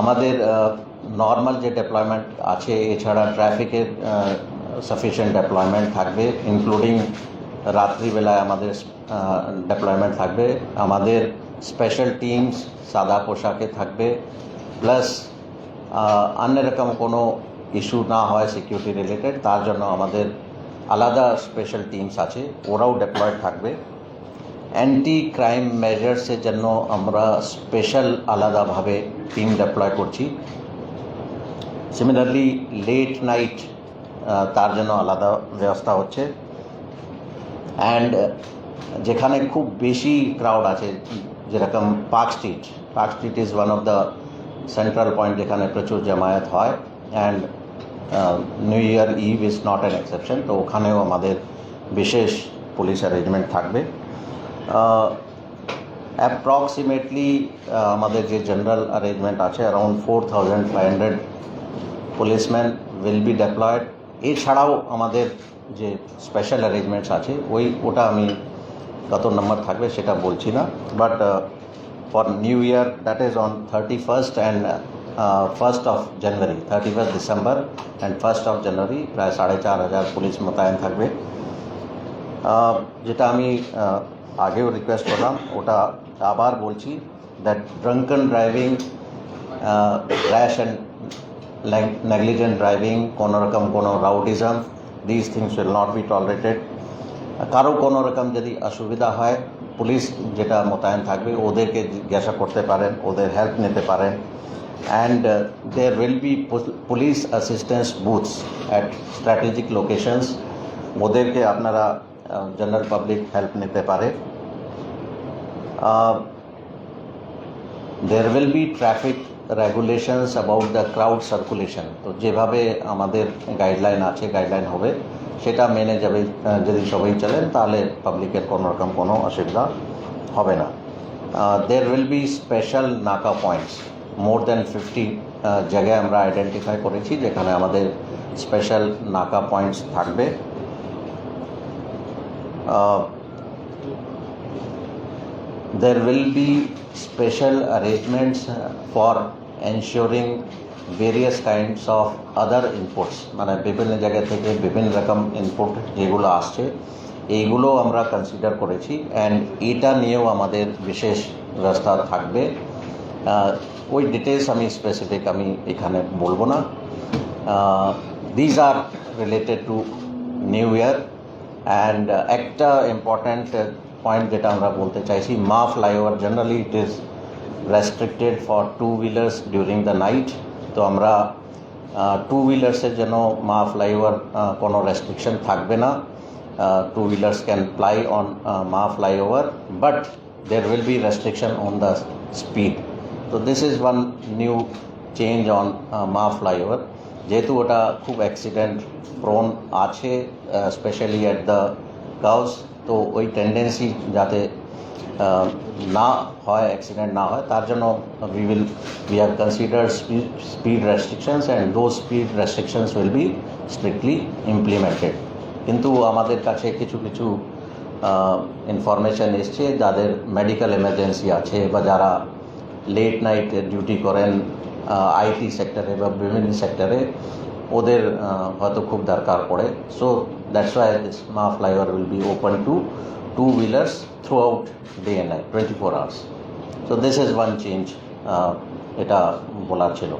আমাদের নর্মাল যে ডেপ্লয়মেন্ট আছে, এছাড়া ট্রাফিকের সাফিসিয়েন্ট ডেপ্লয়মেন্ট থাকবে ইনক্লুডিং রাত্রিবেলায় আমাদের ডেপ্লয়মেন্ট থাকবে। আমাদের স্পেশাল টিমস সাদা পোশাকে থাকবে। প্লাস অন্য রকম কোনো ইস্যু না হয় সিকিউরিটি রিলেটেড তার জন্য আমাদের আলাদা স্পেশাল টিমস আছে, ওরাও ডেপ্লয়েড থাকবে। অ্যান্টি ক্রাইম মেজার্সের জন্য আমরা স্পেশাল আলাদাভাবে টিম ডেপ্লয় করছি। সিমিলারলি লেট নাইট তার জন্য আলাদা ব্যবস্থা হচ্ছে। অ্যান্ড যেখানে খুব বেশি ক্রাউড আছে, যেরকম park street park street is one of the central point যেখানে প্রচুর জামায়াত হয়। And new year eve is not an exception তো ওখানেও আমাদের বিশেষ পুলিশ অ্যারেঞ্জমেন্ট থাকবে। অ্যাপ্রক্সিমেটলি আমাদের যে জেনারেল অ্যারেঞ্জমেন্ট আছে around four thousand five hundred policeman will be deployed এছাড়াও আমাদের যে স্পেশাল অ্যারেঞ্জমেন্টস আছে, ওই ওটা আমি কত নম্বর থাকবে সেটা বলছি না but for new year that is on thirty first and first of January thirty first December and first of January প্রায় সাড়ে চার হাজার পুলিশ মোতায়েন থাকবে। যেটা আমি আগেও রিকোয়েস্ট করলাম, ওটা আবার বলছি that drunken driving rash and negligent driving কোনো রকম কোনো rowdyism this things will not be tolerated কারও কোনো রকম যদি অসুবিধা হয়, পুলিশ যেটা মোতায়েন থাকবে, ওদেরকে জিজ্ঞাসা করতে পারেন, ওদের হেল্প নিতে পারেন। And there will be police assistance booths at strategic locations ওদেরকে আপনারা জেনারেল পাবলিক হেল্প নিতে পারে। There will be traffic regulations about the crowd circulation তো যেভাবে আমাদের গাইডলাইন আছে গাইডলাইন হবে, সেটা মেনে যাবে যদি সবাই চলেন, তাহলে পাবলিকের কোনো রকম কোনো অসুবিধা হবে না। There will be special naka points more than fifty জায়গায় আমরা আইডেন্টিফাই করেছি, যেখানে আমাদের স্পেশাল নাকা পয়েন্টস থাকবে। Uh, there will be special arrangements uh, for ensuring various kinds of other inputs. মানে বিভিন্ন জায়গা থেকে বিভিন্ন রকম ইনপুট যেগুলো আসছে এইগুলো আমরা কনসিডার করেছি অ্যান্ড এটা নিয়েও আমাদের বিশেষ ব্যবস্থা থাকবে। ওই ডিটেলস আমি স্পেসিফিক আমি এখানে বলব না। These are related to new year and একটা ইম্পর্ট্যান্ট পয়েন্ট যেটা আমরা বলতে চাইছি Maa flyover generally it is restricted for two wheelers during the night তো আমরা টু হুইলার্সের জন্য মা ফ্লাইওভার কোনো রেস্ট্রিকশন থাকবে না। Two wheelers can fly on Maa flyover but there will be restriction on the speed. so this is one new change on uh, মা flyover. যেহেতু ওটা খুব অ্যাক্সিডেন্ট প্রোন আছে স্পেশালি অ্যাট দ্য কাউস তো ওই tendency যাতে আহ, না হয় অ্যাক্সিডেন্ট না হয় তার জন্য we will we have consider speed restrictions and though speed restrictions will be strictly implemented কিন্তু আমাদের কাছে কিছু কিছু ইনফরমেশন এসছে যাদের মেডিকেল এমার্জেন্সি আছে বা যারা লেট নাইট ডিউটি করেন আইটি সেক্টরে বা বিভিন্ন সেক্টরে ওদের হয়তো খুব দরকার পড়ে। So that's why this Maa flyover will be open to two wheelers throughout day and night twenty four hours so this is one change এটা বলার ছিল।